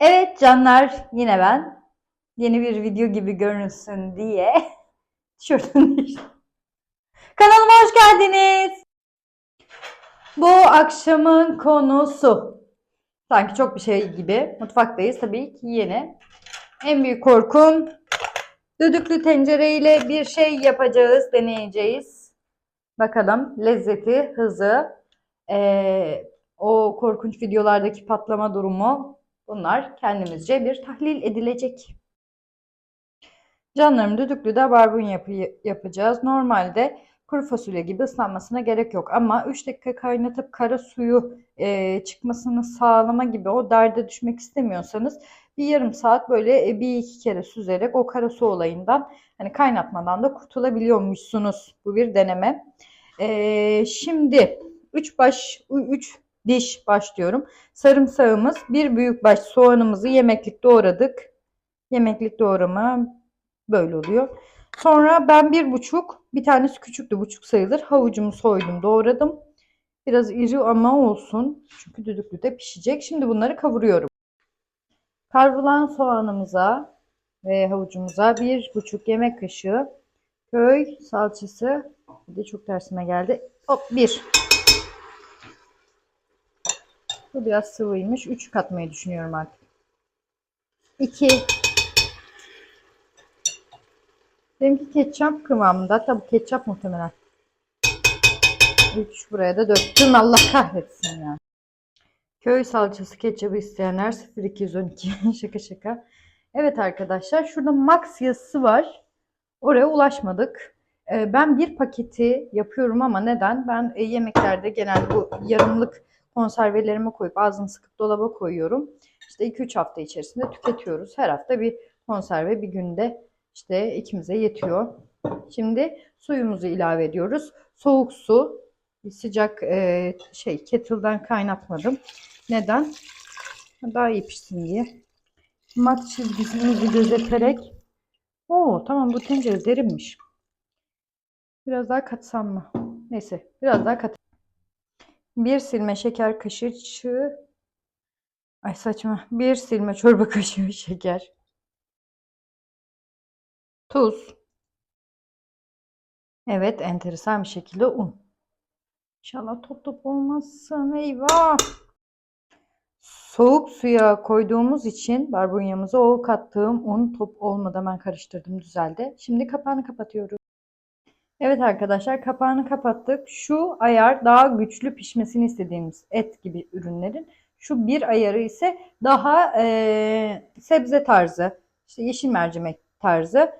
Evet canlar yine ben. Yeni bir video gibi görünsün diye değiştirdim. Kanalıma hoş geldiniz. Bu akşamın konusu. Sanki çok bir şey gibi. Mutfaktayız tabii ki yeni. En büyük korkum düdüklü tencereyle bir şey yapacağız, deneyeceğiz. Bakalım lezzeti, hızı, eee, o korkunç videolardaki patlama durumu Bunlar kendimizce bir tahlil edilecek. Canlarım düdüklüde barbunya yapı yapacağız. Normalde kuru fasulye gibi ıslanmasına gerek yok. Ama 3 dakika kaynatıp kara suyu e, çıkmasını sağlama gibi o derde düşmek istemiyorsanız bir yarım saat böyle e, bir iki kere süzerek o kara su olayından hani kaynatmadan da kurtulabiliyormuşsunuz. Bu bir deneme. E, şimdi 3 baş 3 diş başlıyorum. Sarımsağımız, bir büyük baş soğanımızı yemeklik doğradık. Yemeklik doğrama böyle oluyor. Sonra ben bir buçuk, bir tanesi küçüktü buçuk sayılır. Havucumu soydum, doğradım. Biraz iri ama olsun. Çünkü düdüklüde pişecek. Şimdi bunları kavuruyorum. Kavrulan soğanımıza ve havucumuza bir buçuk yemek kaşığı köy salçası. Bir de çok tersime geldi. Hop bir. Bu biraz sıvıymış. 3 katmayı düşünüyorum artık. 2 Benimki ketçap kıvamında. Bu ketçap muhtemelen. 3 buraya da döktüm. Allah kahretsin ya. Köy salçası ketçabı isteyenler 0212. şaka şaka. Evet arkadaşlar şurada max yazısı var. Oraya ulaşmadık. Ee, ben bir paketi yapıyorum ama neden? Ben e, yemeklerde genel bu yarımlık konservelerime koyup ağzını sıkıp dolaba koyuyorum. İşte 2-3 hafta içerisinde tüketiyoruz. Her hafta bir konserve bir günde işte ikimize yetiyor. Şimdi suyumuzu ilave ediyoruz. Soğuk su, sıcak e, şey kettle'dan kaynatmadım. Neden? Daha iyi pişsin diye. Mat çizgisini gözeterek. Oo tamam bu tencere derinmiş. Biraz daha katsam mı? Neyse biraz daha kat. Bir silme şeker kaşığı Ay saçma. Bir silme çorba kaşığı şeker. Tuz. Evet, enteresan bir şekilde un. İnşallah top top olmazsın. Eyvah. Soğuk suya koyduğumuz için barbunyamıza o kattığım un top olmadan ben karıştırdım düzeldi. Şimdi kapağını kapatıyoruz. Evet arkadaşlar kapağını kapattık. Şu ayar daha güçlü pişmesini istediğimiz et gibi ürünlerin. Şu bir ayarı ise daha e, sebze tarzı, işte yeşil mercimek tarzı.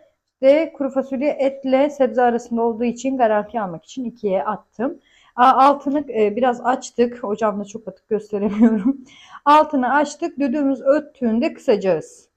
Ve kuru fasulye etle sebze arasında olduğu için garanti almak için ikiye attım. Altını e, biraz açtık. Ocağımda çok atık gösteremiyorum. Altını açtık. Düdüğümüz öttüğünde kısacağız.